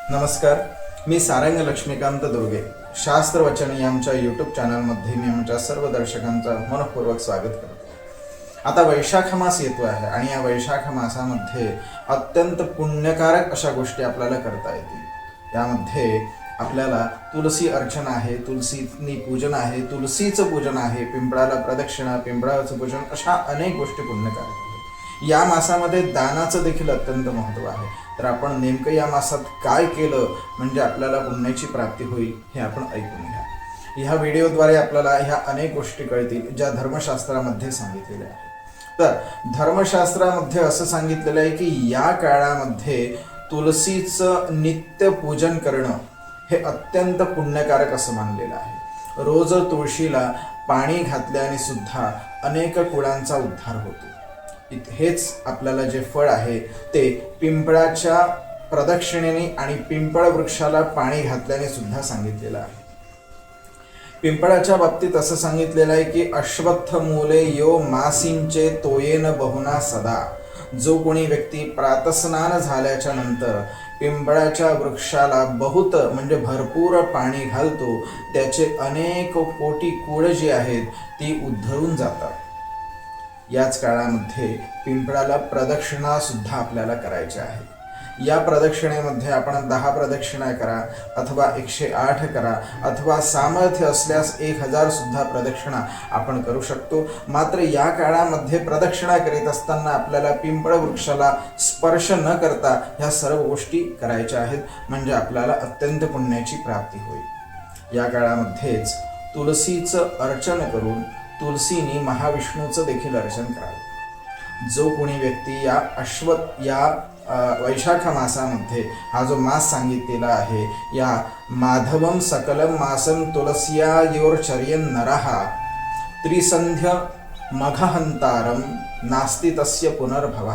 नमस्कार मी सारंग लक्ष्मीकांत दुर्गे. शास्त्र वचन या आमच्या यूट्यूब चॅनलमध्ये मी आमच्या सर्व दर्शकांचं मनपूर्वक स्वागत करतो. आता वैशाख मास येतो आहे आणि या वैशाख मासामध्ये अत्यंत पुण्यकारक अशा गोष्टी आपल्याला करता येतील. यामध्ये आपल्याला तुलसी अर्चन आहे तुलसीनी पूजन आहे तुलसीचं पूजन आहे पिंपळाला प्रदक्षिणा पिंपळाचं पूजन अशा अनेक गोष्टी पुण्यकारक आहेत. या मासामध्ये दानाचं देखील अत्यंत महत्त्व आहे. तर आपण नेमकं या मासात काय केलं म्हणजे आपल्याला पुण्याची प्राप्ती होईल हे आपण ऐकून घ्या. ह्या व्हिडिओद्वारे आपल्याला ह्या अनेक गोष्टी कळतील ज्या धर्मशास्त्रामध्ये सांगितलेल्या आहेत. तर धर्मशास्त्रामध्ये असं सांगितलेलं आहे की या काळामध्ये तुलसीचं नित्य पूजन करणं हे अत्यंत पुण्यकारक असं मानलेलं आहे. रोज तुळशीला पाणी घातल्याने सुद्धा अनेक कुळांचा उद्धार होतो. हेच आपल्याला जे फळ आहे ते पिंपळाच्या प्रदक्षिणेने आणि पिंपळ वृक्षाला पाणी घातल्याने सुद्धा सांगितलेलं आहे. पिंपळाच्या बाबतीत असं सांगितलेलं आहे की अश्वत्थ मुले यो मासिंचे तोयेन बहुना सदा. जो कोणी व्यक्ती प्रातस्नान झाल्याच्यानंतर पिंपळाच्या वृक्षाला बहुत म्हणजे भरपूर पाणी घालतो त्याचे अनेक कोटी कुळ जी आहेत ती उद्धरून जातात. याच काळामध्ये पिंपळाला प्रदक्षिणा सुद्धा आपल्याला करायच्या आहे. या प्रदक्षिणेमध्ये आपण दहा प्रदक्षिणा करा अथवा एकशे आठ करा अथवा सामर्थ्य असल्यास एक हजार सुद्धा प्रदक्षिणा आपण करू शकतो. मात्र या काळामध्ये प्रदक्षिणा करीत असताना आपल्याला पिंपळ वृक्षाला स्पर्श न करता ह्या सर्व गोष्टी करायच्या आहेत म्हणजे आपल्याला अत्यंत पुण्याची प्राप्ती होईल. या काळामध्येच तुलसीचं अर्चन करून तुलसीनी महाविष्णूचं देखील अर्चन करावे. जो कोणी व्यक्ती या अश्वत या वैशाख मासामध्ये हा जो मास सांगितलेला आहे या माधवम सकलम मासम तुलसिया योरचर्यन नरहा त्रिसंध्य मघहंतारम नास्ति तस्य पुनर्भव।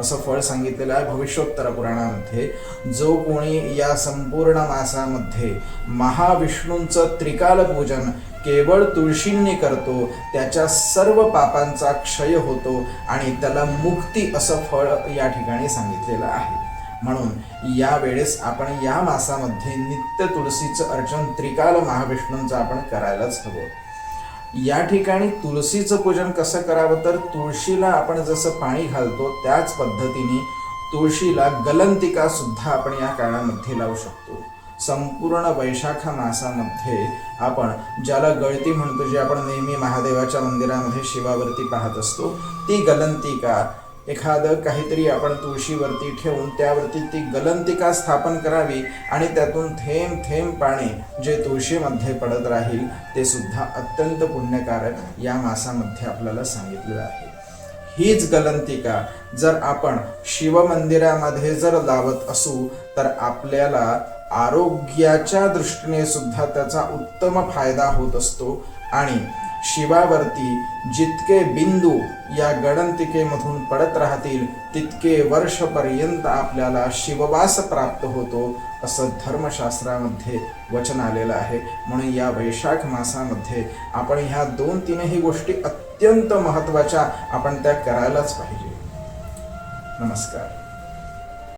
असं फळ सांगितलेलं आहे भविष्योत्तर पुराणामध्ये। जो कोणी या संपूर्ण मासामध्ये महाविष्णूंचं त्रिकाल पूजन केवळ तुळशींनी करतो त्याच्या सर्व पापांचा क्षय होतो आणि त्याला मुक्ती असं फळ या ठिकाणी सांगितलेलं आहे। म्हणून या वेळेस आपण या मासामध्ये नित्य तुळशीचं अर्चन त्रिकाल महाविष्णूंचं आपण करायलाच हवं। या ठिकाणी तुळशीचं पूजन कसं करावं? तर तुळशीला आपण जसं पाणी घालतो त्याच पद्धतीने तुळशीला गलंतिका सुद्धा आपण या काळामध्ये लावू शकतो. संपूर्ण वैशाख मासामध्ये आपण ज्याला गळती म्हणतो जी आपण नेहमी महादेवाच्या मंदिरामध्ये शिवावरती पाहत असतो ती गलंतिका एखादं काहीतरी आपण तुळशीवरती ठेवून त्यावरती ती गलंतिका स्थापन करावी आणि त्यातून थेंब थेंब पाणी जे तुळशीमध्ये पडत राहील ते सुद्धा अत्यंत पुण्यकारक या मासामध्ये आपल्याला सांगितलेलं आहे. हीच गलंतिका जर आपण शिवमंदिरामध्ये जर लावत असू तर आपल्याला आरोग्याच्या दृष्टीने सुद्धा त्याचा उत्तम फायदा होत असतो आणि शिवावरती जितके बिंदू या गणंतिकेमधून पडत राहतील तितके वर्षपर्यंत आपल्याला शिववास प्राप्त होतो असं धर्मशास्त्रामध्ये वचन आलेलं आहे. म्हणून या वैशाख मासामध्ये आपण ह्या दोन तीनही गोष्टी अत्यंत महत्त्वाच्या आपण त्या करायलाच पाहिजे. नमस्कार.